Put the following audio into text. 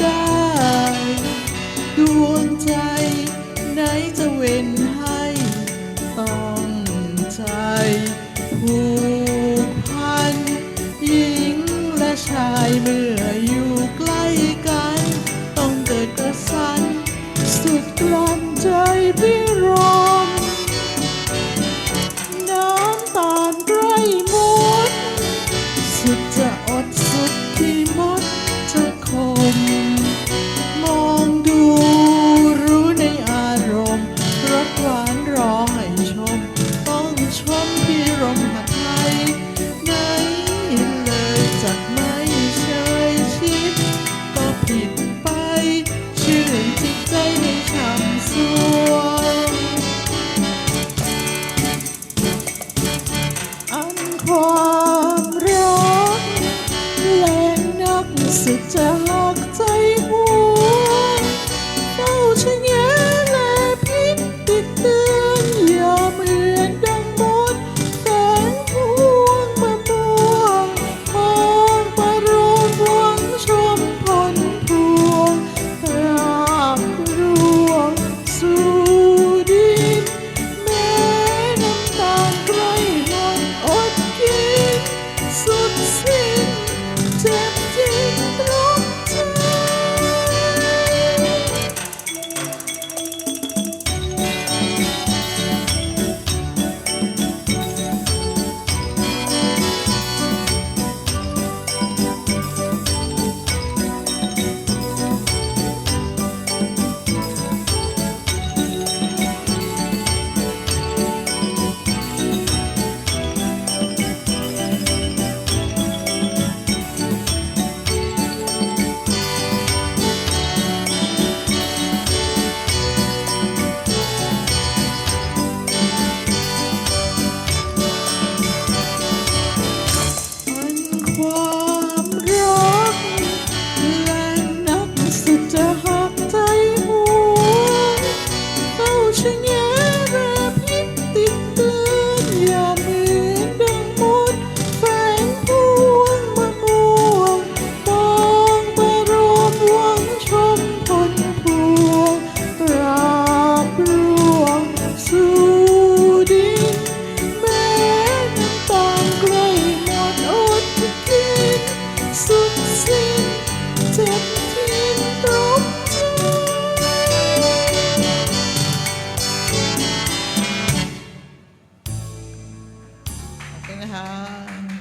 ได้ดวงใจไหนจะเว้น ความรักแรงนักสุดใจ นะคะ